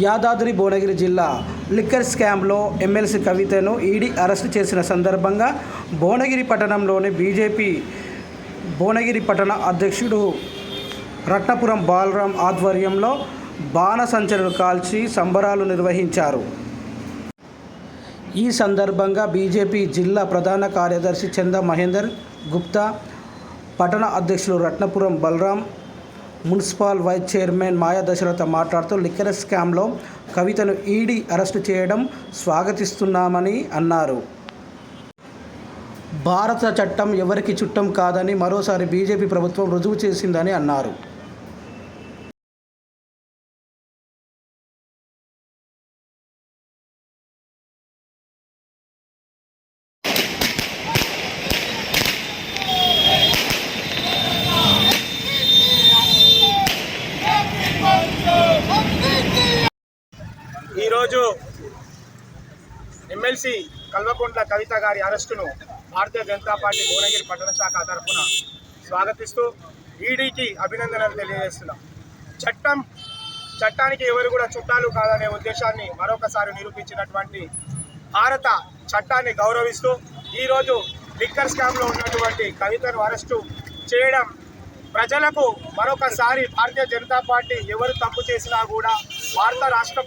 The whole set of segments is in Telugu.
యాదాద్రి భువనగిరి జిల్లా లిక్కర్ స్కామ్లో ఎమ్మెల్సీ కవితను ఈడీ అరెస్టు చేసిన సందర్భంగా భువనగిరి పట్టణంలోని బీజేపీ భువనగిరి పట్టణ అధ్యక్షుడు రత్నపురం బాలరాం ఆధ్వర్యంలో బాణసంచలను కాల్చి సంబరాలు నిర్వహించారు. ఈ సందర్భంగా బీజేపీ జిల్లా ప్రధాన కార్యదర్శి చంద మహేందర్ గుప్తా పట్టణ అధ్యక్షులు Ratnapuram Balaram municipal vice chairman Maya Dasaratha మాట్లాడుతూ లిక్కర్ స్కామ్లో కవితను ఈడీ అరెస్టు చేయడం స్వాగతిస్తున్నామని అన్నారు. భారత చట్టం ఎవరికి చుట్టం కాదని మరోసారి బీజేపీ ప్రభుత్వం రుజువు చేసిందని అన్నారు. ఈరోజు ఎమ్మెల్సీ కల్వకుంట్ల కవిత గారి అరెస్టును భారతీయ జనతా పార్టీ భువనగిరి పట్టణ శాఖ తరఫున స్వాగతిస్తూ ఈడీకి అభినందనలు తెలియజేస్తున్నాం. చట్టం చట్టానికి ఎవరు కూడా చుట్టాలు కాదనే ఉద్దేశాన్ని మరొకసారి నిరూపించినటువంటి భారత చట్టాన్ని గౌరవిస్తూ ఈరోజు లిక్కర్ స్కామ్లో ఉన్నటువంటి కవితను అరెస్టు చేయడం ప్రజలకు మరొకసారి భారతీయ జనతా పార్టీ ఎవరు తప్పు చేసినా కూడా భారత రాష్ట్ర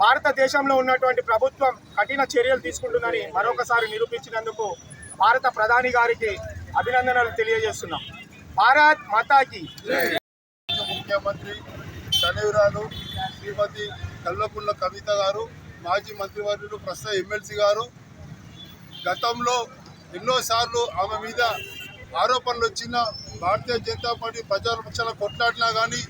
భారతదేశంలో ఉన్నటువంటి ప్రభుత్వం కఠిన చర్యలు తీసుకుంటుందని మరొకసారి నిరూపించినందుకు భారత ప్రధాని గారికి అభినందనలు తెలియజేస్తున్నాం. భారత్ మాతాకి. ముఖ్యమంత్రి తనయురాలు శ్రీమతి కల్వకుంట్ల కవిత గారు మాజీ మంత్రివర్యులు ప్రస్తుత ఎమ్మెల్సీ గారు గతంలో ఎన్నోసార్లు ఆమె మీద ఆరోపణలు వచ్చిన భారతీయ జనతా పార్టీ ప్రజాపక్షాల కొట్లాడినా కానీ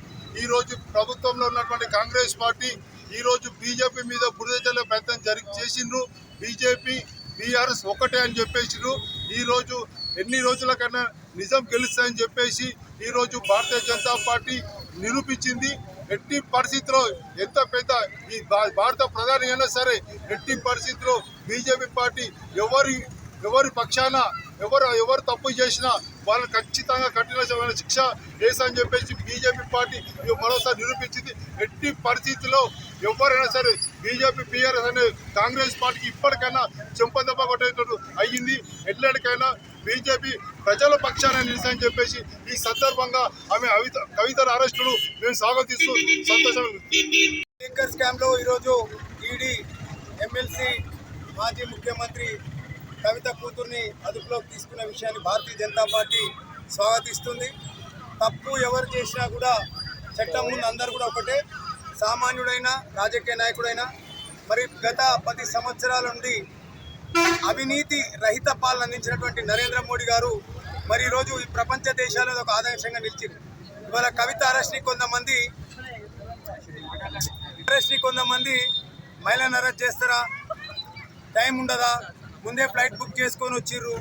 ఈరోజు ప్రభుత్వంలో ఉన్నటువంటి కాంగ్రెస్ పార్టీ ఈరోజు బీజేపీ మీద బురద జల్లే ప్రయత్నం జరి చేసిండ్రు. బీజేపీ బీఆర్ఎస్ ఒకటే అని చెప్పేసిండ్రు. ఈరోజు ఎన్ని రోజుల కన్నా నిజం గెలుస్తాయని చెప్పేసి ఈరోజు భారతీయ జనతా పార్టీ నిరూపించింది. ఎట్టి పరిస్థితిలో ఎంత పెద్ద ఈ భా- భారత ప్రధాని అయినా సరే ఎట్టి పరిస్థితిలో బీజేపీ పార్టీ ఎవరి ఎవరి పక్షాన ఎవరు ఎవరు తప్పు చేసినా వాళ్ళని ఖచ్చితంగా కఠినమైన శిక్ష వేసని చెప్పేసి బీజేపీ పార్టీ మరోసారి నిరూపించింది. ఎట్టి పరిస్థితిలో ఎవరైనా సరే బీజేపీ బీఆర్ఎస్ అనే కాంగ్రెస్ పార్టీకి ఇప్పటికైనా చెంపదెబ్బ కొట్టేటట్టు అయ్యింది. ఎల్లడికైనా బీజేపీ ప్రజల పక్షాన నిలిచని చెప్పేసి ఈ సందర్భంగా ఆమె అవిత కవితల అరెస్టును మేము స్వాగతిస్తూ సంతోషం. స్పీకర్ స్కామ్లో ఈరోజు ఈడీ ఎమ్మెల్సీ మాజీ ముఖ్యమంత్రి కవిత కూతుర్ని అదుపులోకి తీసుకున్న విషయాన్ని భారతీయ జనతా పార్టీ స్వాగతిస్తుంది. తప్పు ఎవరు చేసినా కూడా చట్టం ముందు అందరు కూడా ఒకటే. సామాన్యుడైనా రాజకీయ నాయకుడైనా మరి గత పది సంవత్సరాల నుండి అవినీతి రహిత పాలన అందించినటువంటి నరేంద్ర మోడీ గారు మరి ఈరోజు ఈ ప్రపంచ దేశాలలో ఒక ఆదర్శంగా నిలిచింది. ఇవాళ కవిత అరెస్ట్ని కొంతమంది అరెస్ట్ని కొంతమంది మహిళలను అరెస్ట్ చేస్తారా? టైం ఉండదా? ముందే ఫ్లైట్ బుక్ చేసుకొని వచ్చిర్రు.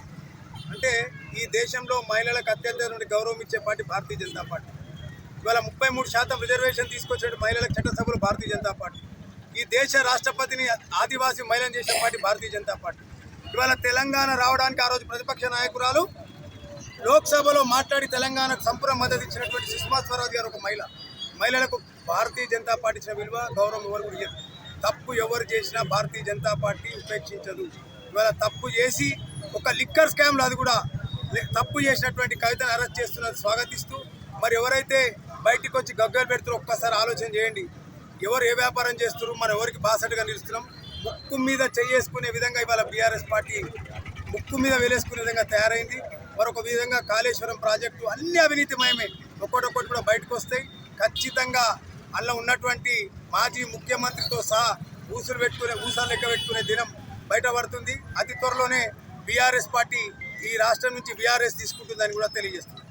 అంటే ఈ దేశంలో మహిళలకు అత్యంత నుండి గౌరవం ఇచ్చే పార్టీ భారతీయ జనతా పార్టీ. ఇవాళ ముప్పై మూడు శాతం రిజర్వేషన్ తీసుకొచ్చిన మహిళలకు చట్టసభలు భారతీయ జనతా పార్టీ. ఈ దేశ రాష్ట్రపతిని ఆదివాసీ మహిళను చేసిన పార్టీ భారతీయ జనతా పార్టీ. ఇవాళ తెలంగాణ రావడానికి ఆ రోజు ప్రతిపక్ష నాయకురాలు లోక్సభలో మాట్లాడి తెలంగాణకు సంపూర్ణ మద్దతు ఇచ్చినటువంటి సుష్మా స్వరాజ్ గారు ఒక మహిళ. మహిళలకు భారతీయ జనతా పార్టీ ఇచ్చిన విలువ గౌరవం ఎవరు కూడా ఇయ్యదు తప్పు ఎవరు చేసినా భారతీయ జనతా పార్టీ ఉపేక్షించదు. ఇవాళ తప్పు చేసి ఒక లిక్కర్ స్కామ్లో అది కూడా తప్పు చేసినటువంటి కవితను అరెస్ట్ చేస్తున్నది స్వాగతిస్తూ మరి ఎవరైతే బయటికి వచ్చి గగ్గలు పెడుతున్నారు ఒక్కసారి ఆలోచన చేయండి. ఎవరు ఏ వ్యాపారం చేస్తారు మనం ఎవరికి బాసటగా నిలుస్తున్నాం? ముక్కు మీద చేసుకునే విధంగా ఇవాళ బీఆర్ఎస్ పార్టీ ముక్కు మీద వేలేసుకునే విధంగా తయారైంది. మరొక విధంగా కాళేశ్వరం ప్రాజెక్టు అన్ని అవినీతిమయమే. ఒక్కొక్కటి కూడా బయటకు వస్తాయి. ఖచ్చితంగా అందులో ఉన్నటువంటి మాజీ ముఖ్యమంత్రితో సహా ఊసులు పెట్టుకునే ఊసాలు లెక్క పెట్టుకునే దినం బయటపడుతుంది అతి త్వరలోనే బీఆర్ఎస్ పార్టీ ఈ రాష్ట్రం నుంచి బీఆర్ఎస్ తీసుకుంటుందని కూడా తెలియజేస్తుంది.